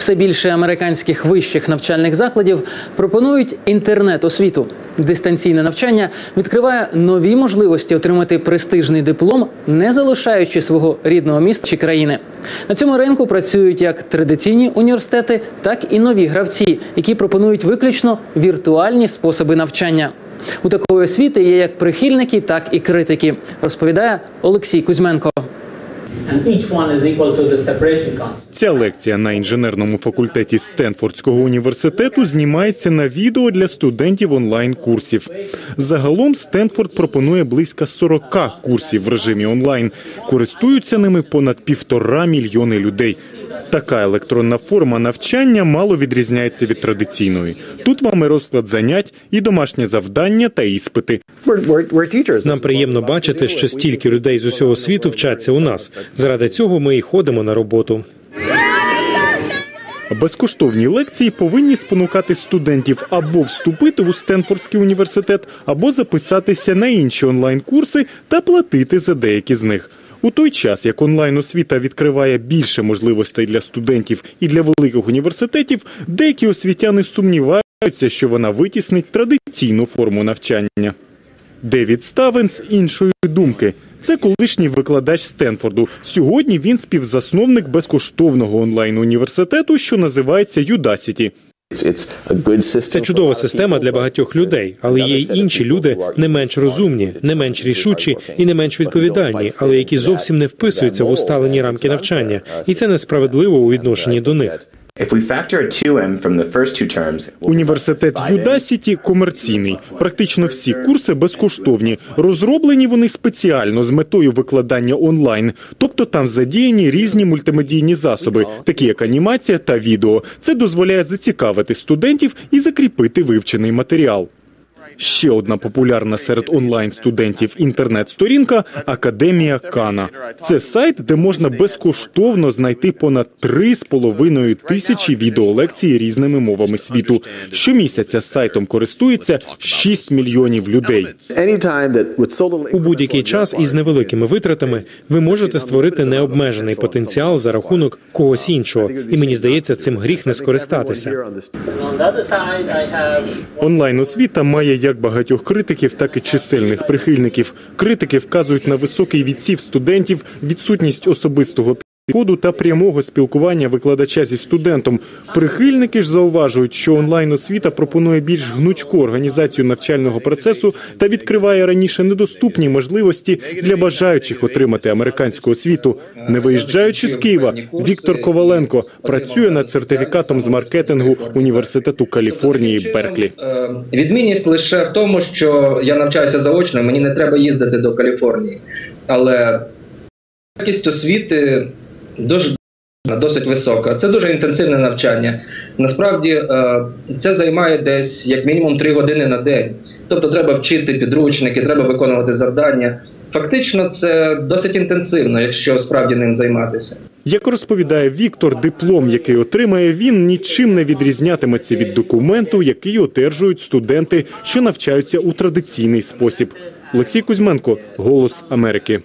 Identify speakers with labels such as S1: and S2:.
S1: Все більше американських вищих навчальних закладів пропонують інтернет-освіту. Дистанційне навчання відкриває нові можливості отримати престижний диплом, не залишаючи свого рідного міста чи країни. На цьому ринку працюють як традиційні університети, так і нові гравці, які пропонують виключно віртуальні способи навчання. У такої освіти є як прихильники, так і критики, розповідає Олексій Кузьменко.
S2: Ця лекція на інженерному факультеті Стенфордського університету знімається на відео для студентів онлайн-курсів. Загалом Стенфорд пропонує близько 40 курсів в режимі онлайн. Користуються ними понад півтора мільйони людей. Така електронна форма навчання мало відрізняється від традиційної. Тут вам і розклад занять, і домашнє завдання та іспити.
S3: Нам приємно бачити, що стільки людей з усього світу вчаться у нас. Заради цього ми і ходимо на роботу.
S2: Безкоштовні лекції повинні спонукати студентів або вступити у Стенфордський університет, або записатися на інші онлайн-курси та платити за деякі з них. У той час, як онлайн-освіта відкриває більше можливостей для студентів і для великих університетів, деякі освітяни сумніваються, що вона витіснить традиційну форму навчання. Девід Ставенс іншої думки. Це колишній викладач Стенфорду. Сьогодні він співзасновник безкоштовного онлайн-університету, що називається Udacity.
S3: Це чудова система для багатьох людей, але є й інші люди не менш розумні, не менш рішучі і не менш відповідальні, але які зовсім не вписуються в усталені рамки навчання, і це несправедливо у відношенні до них.
S4: If we factor a 2M from the first two terms,
S2: Університет Udacity комерційний. Практично всі курси безкоштовні. Розроблені вони спеціально з метою викладання онлайн. Тобто там задіяні різні мультимедійні засоби, такі як анімація та відео. Це дозволяє зацікавити студентів і закріпити вивчений матеріал. Ще одна популярна серед онлайн-студентів інтернет-сторінка Академія Кана. Це сайт, де можна безкоштовно знайти понад 3,5 тисячі відеолекцій різними мовами світу. Щомісяця сайтом користується 6 мільйонів людей.
S3: У будь-який час із невеликими витратами ви можете створити необмежений потенціал за рахунок когось іншого, і мені здається, цим гріх не скористатися.
S5: Have
S2: Онлайн-освіта має як багатьох критиків, так і чисельних прихильників. Критики вказують на високий відсів студентів, відсутність особистого підходу та прямого спілкування викладача зі студентом. Прихильники ж зауважують, що онлайн-освіта пропонує більш гнучку організацію навчального процесу та відкриває раніше недоступні можливості для бажаючих отримати американську освіту. Не виїжджаючи з Києва, Віктор Коваленко працює над сертифікатом з маркетингу університету Каліфорнії Берклі.
S6: Е, Відмінність лише в тому, що я навчаюся заочно, мені не треба їздити до Каліфорнії. Але якість освіти дуже досить висока. Це дуже інтенсивне навчання. Насправді е, це займає десь як мінімум 3 години на день. Тобто треба вчити підручники, треба виконувати завдання. Фактично, це досить інтенсивно, якщо справді ним займатися.
S2: Як розповідає Віктор, диплом, який отримає він, нічим не відрізнятиметься від документу, який одержують студенти, що навчаються у традиційний спосіб. Олексій Кузьменко, Голос Америки.